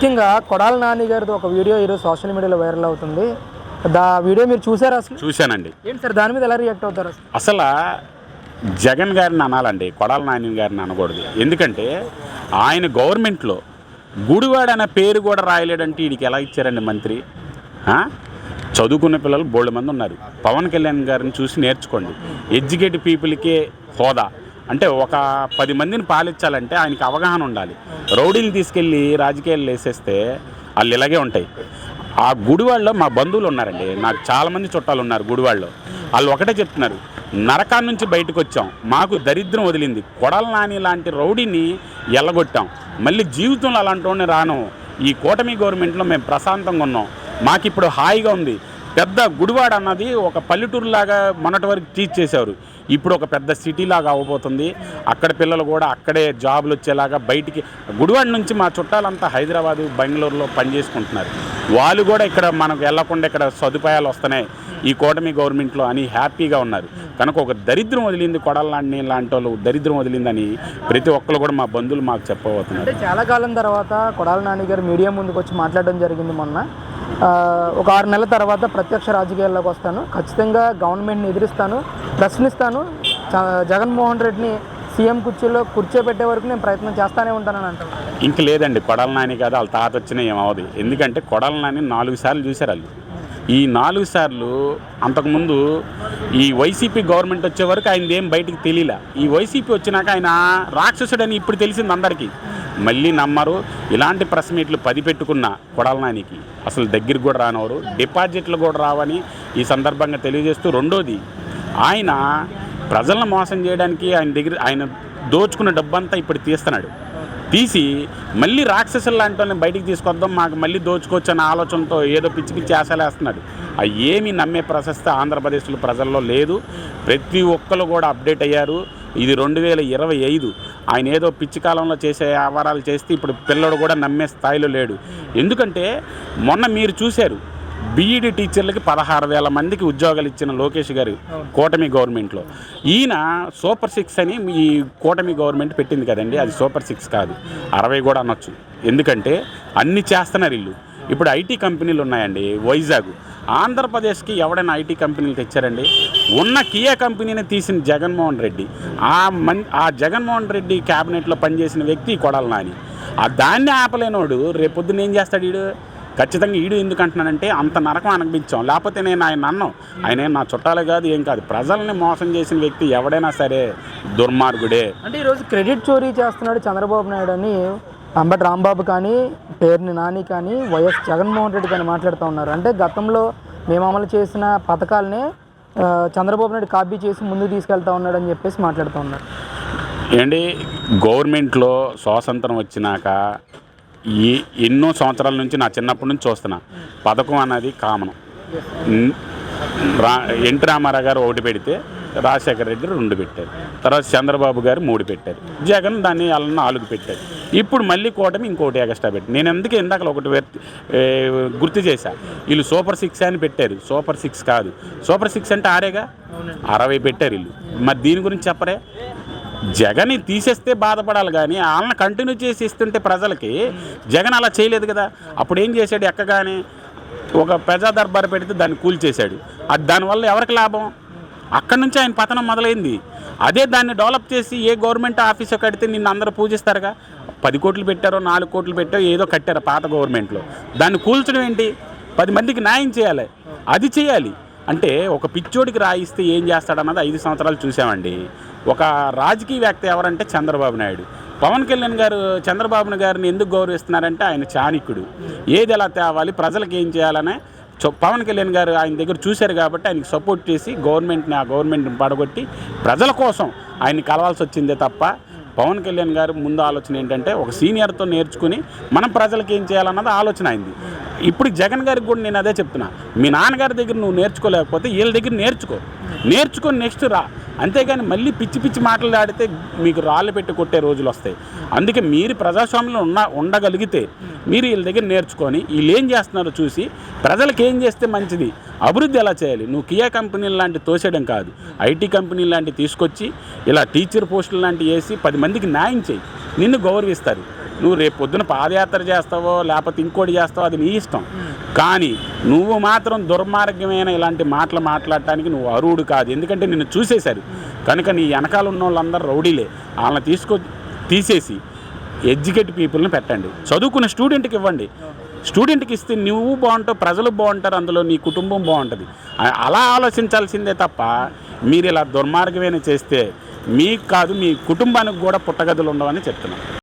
ముఖ్యంగా కొడాల నాని గారిది ఒక వీడియో ఈరోజు సోషల్ మీడియాలో వైరల్ అవుతుంది. దా వీడియో మీరు చూసారా అసలు? చూశానండి. ఏంటి సార్ దాని మీద ఎలా రియాక్ట్ అవుతారు అసలు? అసలు జగన్ గారిని అనాలండి కొడాల నాని గారిని అనకూడదు. ఎందుకంటే ఆయన గవర్నమెంట్లో గుడివాడ అనే పేరు కూడా రాయలేడంటే వీడికి ఎలా ఇచ్చారండి మంత్రి? చదువుకున్న పిల్లలు బోల్డ్ మంది ఉన్నారు. పవన్ కళ్యాణ్ గారిని చూసి నేర్చుకోండి. ఎడ్యుకేటెడ్ పీపుల్కే హోదా. అంటే ఒక పది మందిని పాలించాలంటే ఆయనకి అవగాహన ఉండాలి. రౌడీలు తీసుకెళ్ళి రాజకీయాలు వేసేస్తే వాళ్ళు ఇలాగే ఉంటాయి. ఆ గుడివాళ్ళలో మా బంధువులు ఉన్నారండి. నాకు చాలామంది చుట్టాలు ఉన్నారు గుడివాళ్ళలో. వాళ్ళు ఒకటే చెప్తున్నారు నరకాన్ని నుంచి బయటకు వచ్చాం. మాకు దరిద్రం వదిలింది. కొడల నాని లాంటి రౌడీని ఎల్లగొట్టాం. మళ్ళీ జీవితంలో అలాంటి రాను. ఈ కూటమి గవర్నమెంట్లో మేము ప్రశాంతంగా ఉన్నాం. మాకు ఇప్పుడు హాయిగా ఉంది. పెద్ద గుడివాడ అన్నది ఒక పల్లెటూరులాగా మొన్నటి వరకు టీచ్ చేశారు. ఇప్పుడు ఒక పెద్ద సిటీ లాగా అవ్వబోతుంది అక్కడ పిల్లలు కూడా అక్కడే జాబులు వచ్చేలాగా బయటికి గుడివాడ నుంచి మా చుట్టాలంతా హైదరాబాదు బెంగళూరులో పనిచేసుకుంటున్నారు. వాళ్ళు కూడా ఇక్కడ మనకు వెళ్ళకుండా ఇక్కడ సదుపాయాలు వస్తున్నాయి. ఈ కూటమి గవర్నమెంట్లో అని హ్యాపీగా ఉన్నారు. కనుక ఒక దరిద్రం వదిలింది కొడాలని లాంటి వాళ్ళు దరిద్రం వదిలిందని ప్రతి ఒక్కరు కూడా మా బంధువులు మాకు చెప్పబోతున్నారు. అంటే చాలా కాలం తర్వాత కొడాల నాని గారు మీడియా ముందుకు వచ్చి మాట్లాడడం జరిగింది మొన్న. ఒక ఆరు నెలల తర్వాత ప్రత్యక్ష రాజకీయాల్లోకి వస్తాను. ఖచ్చితంగా గవర్నమెంట్ని ఎదిరిస్తాను ప్రశ్నిస్తాను. జగన్మోహన్ రెడ్డిని సీఎం కుర్చీలో కూర్చోబెట్టే వరకు నేను ప్రయత్నం చేస్తానే ఉంటానని అంటాను ఇంక లేదండి కొడాల నాని కాదు వాళ్ళ తాత వచ్చినా ఏమవదు ఎందుకంటే కొడాల నాని నాలుగు సార్లు చూశారు వాళ్ళు. ఈ నాలుగు సార్లు అంతకుముందు ఈ వైసీపీ గవర్నమెంట్ వచ్చే వరకు ఆయన ఏం బయటికి తెలియలే. ఈ వైసీపీ వచ్చినాక ఆయన రాక్షసుడని ఇప్పుడు తెలిసింది అందరికీ. మళ్ళీ నమ్మరు. ఇలాంటి ప్రెస్ మీట్లు పది పెట్టుకున్న కొడాల నానికి అసలు దగ్గరికి కూడా రానవరు. డిపాజిట్లు కూడా రావని ఈ సందర్భంగా తెలియజేస్తూ రెండోది ఆయన ప్రజలను మోసం చేయడానికి ఆయన దగ్గర ఆయన దోచుకున్న డబ్బంతా ఇప్పుడు తీస్తున్నాడు. తీసి మళ్ళీ రాక్షసులు లాంటి వాళ్ళని బయటికి తీసుకొద్దాం మాకు మళ్ళీ దోచుకోవచ్చు అనే ఆలోచనతో ఏదో పిచ్చి పిచ్చి ఆశలేస్తున్నాడు అవి ఏమీ నమ్మే ప్రశస్తి ఆంధ్రప్రదేశ్లో ప్రజల్లో లేదు. ప్రతి ఒక్కరు కూడా అప్డేట్ అయ్యారు. ఇది రెండు వేల ఇరవై ఐదు ఆయన ఏదో పిచ్చి కాలంలో చేసే వ్యవహారాలు చేస్తే ఇప్పుడు పిల్లడు కూడా నమ్మే స్థాయిలో లేడు. ఎందుకంటే మొన్న మీరు చూశారు బీఈడి టీచర్లకి పదహారు వేల మందికి ఉద్యోగాలు ఇచ్చిన లోకేష్ గారు కూటమి గవర్నమెంట్లో. ఈయన సూపర్ సిక్స్ అని ఈ కూటమి గవర్నమెంట్ పెట్టింది కదండి అది సూపర్ సిక్స్ కాదు. అరవై కూడా అనొచ్చు. ఎందుకంటే అన్ని చేస్తున్నారు ఇల్లు ఇప్పుడు ఐటీ కంపెనీలు ఉన్నాయండి వైజాగ్. ఆంధ్రప్రదేశ్కి ఎవడైనా ఐటీ కంపెనీలు తెచ్చారండి? ఉన్న కియా కంపెనీని తీసిన జగన్మోహన్ రెడ్డి ఆ మన్ ఆ జగన్మోహన్ రెడ్డి క్యాబినెట్లో పనిచేసిన వ్యక్తి కొడాల నాని. ఆ దాన్ని ఆపలేనోడు రేపొద్దున ఏం చేస్తాడు వీడు ఖచ్చితంగా ఈడు ఎందుకు అంటున్నానంటే అంత నరకం అనిపించాం. లేకపోతే నేను ఆయన అన్నం. ఆయన నా చుట్టాలే కాదు ఏం కాదు. ప్రజల్ని మోసం చేసిన వ్యక్తి ఎవడైనా సరే దుర్మార్గుడే. అంటే ఈరోజు క్రెడిట్ చోరీ చేస్తున్నాడు చంద్రబాబు నాయుడు అని అంబటి రాంబాబు కానీ పేరుని నాని కానీ వైఎస్ జగన్మోహన్ రెడ్డి కానీ మాట్లాడుతూ ఉన్నారు. అంటే గతంలో మేము అమలు చేసిన పథకాలనే చంద్రబాబు నాయుడు కాపీ చేసి ముందుకు తీసుకెళ్తా ఉన్నాడు అని చెప్పేసి మాట్లాడుతూ ఉన్నాడు. ఏంటి? గవర్నమెంట్లో స్వాతంత్రం వచ్చినాక ఈ ఎన్నో సంవత్సరాల నుంచి నా చిన్నప్పటి నుంచి చూస్తున్నా. పథకం అన్నది కామన్. రా ఎన్టీ రామారావు గారు ఒకటి పెడితే రాజశేఖర రెడ్డి రెండు పెట్టారు. తర్వాత చంద్రబాబు గారు మూడు పెట్టారు. జగన్ దాన్ని అలా నాలుగు పెట్టారు. ఇప్పుడు మళ్ళీ కూటమి ఇంకోటి ఎక్స్ట్రా పెట్టి. నేను ఎందుకు ఇందాక ఒకటి గుర్తు చేశా. వీళ్ళు సూపర్ సిక్స్ అని పెట్టారు. సూపర్ సిక్స్ కాదు. సూపర్ సిక్స్ అంటే ఆరేగా? అరవై పెట్టారు వీళ్ళు. మరి దీని గురించి చెప్పరే? జగన్ తీసేస్తే బాధపడాలి కానీ వాళ్ళని కంటిన్యూ చేసి ఇస్తుంటే ప్రజలకి జగన్ అలా చేయలేదు కదా. అప్పుడు ఏం చేశాడు ఎక్కగానే? ఒక ప్రజా దర్బార్ పెడితే దాన్ని కూల్చేశాడు అది దానివల్ల ఎవరికి లాభం? అక్కడి నుంచి ఆయన పతనం మొదలైంది. అదే దాన్ని డెవలప్ చేసి ఏ గవర్నమెంట్ ఆఫీస్ కడితే నిన్ను అందరూ పూజిస్తారుగా? పది కోట్లు పెట్టారో నాలుగు కోట్లు పెట్టారో ఏదో కట్టారు పాత గవర్నమెంట్లో. దాన్ని కూల్చడం ఏంటి? పది మందికి న్యాయం చేయాలి. అది చేయాలి. అంటే ఒక పిచ్చోడికి రాయిస్తే ఏం చేస్తాడన్నది ఐదు సంవత్సరాలు చూసామండి. ఒక రాజకీయవేత్త ఎవరంటే చంద్రబాబు నాయుడు. పవన్ కళ్యాణ్ గారు చంద్రబాబు గారిని ఎందుకు గౌరవిస్తున్నారంటే ఆయన చాణిక్యుడు ఏది ఎలా తేవాలి ప్రజలకు ఏం చేయాలనే పవన్ కళ్యాణ్ గారు ఆయన దగ్గర చూశారు కాబట్టి ఆయనకి సపోర్ట్ చేసి గవర్నమెంట్ని ఆ గవర్నమెంట్ని పడగొట్టి ప్రజల కోసం ఆయన్ని కలవాల్సి వచ్చిందే తప్ప పవన్ కళ్యాణ్ గారు ముందు ఆలోచన ఏంటంటే ఒక సీనియర్తో నేర్చుకుని మనం ప్రజలకు ఏం చేయాలన్నది ఆలోచన అయింది. ఇప్పుడు జగన్ గారికి కూడా నేను అదే చెప్తున్నా. మీ నాన్నగారి దగ్గర నువ్వు నేర్చుకోలేకపోతే వీళ్ళ దగ్గర నేర్చుకో. నేర్చుకొని నెక్స్ట్ రా. అంతేగాని మళ్ళీ పిచ్చి పిచ్చి మాటలు ఆడితే మీకు రాళ్ళు పెట్టి కొట్టే రోజులు వస్తాయి. అందుకే మీరు ప్రజాస్వామ్యంలో ఉన్న ఉండగలిగితే మీరు వీళ్ళ దగ్గర నేర్చుకొని వీళ్ళు ఏం చేస్తున్నారో చూసి ప్రజలకు ఏం చేస్తే మంచిది? అభివృద్ధి ఎలా చేయాలి? నువ్వు కియా కంపెనీలు లాంటి తోసేయడం కాదు. ఐటీ కంపెనీలు లాంటి తీసుకొచ్చి ఇలా టీచర్ పోస్టులు లాంటివి వేసి పది మందికి న్యాయం చేయి. నిన్ను గౌరవిస్తారు. నువ్వు రేపు పొద్దున పాదయాత్ర చేస్తావో లేకపోతే ఇంకోటి చేస్తావో అది నీ ఇష్టం. కానీ నువ్వు మాత్రం దుర్మార్గమైన ఇలాంటి మాటలు మాట్లాడటానికి నువ్వు అరువుడు కాదు. ఎందుకంటే నిన్ను చూసేశారు. కనుక నీ వెనకాల ఉన్న వాళ్ళందరూ రౌడీలే. వాళ్ళని తీసుకో తీసేసి ఎడ్యుకేట్ పీపుల్ని పెట్టండి. చదువుకున్న స్టూడెంట్కి ఇవ్వండి. స్టూడెంట్కి ఇస్తే నువ్వు బాగుంటావు ప్రజలు బాగుంటారు అందులో నీ కుటుంబం బాగుంటుంది. అలా ఆలోచించాల్సిందే తప్ప మీరు ఇలా దుర్మార్గమైన చేస్తే మీకు కాదు మీ కుటుంబానికి కూడా పుట్టగదులు ఉండవని చెప్తున్నాను.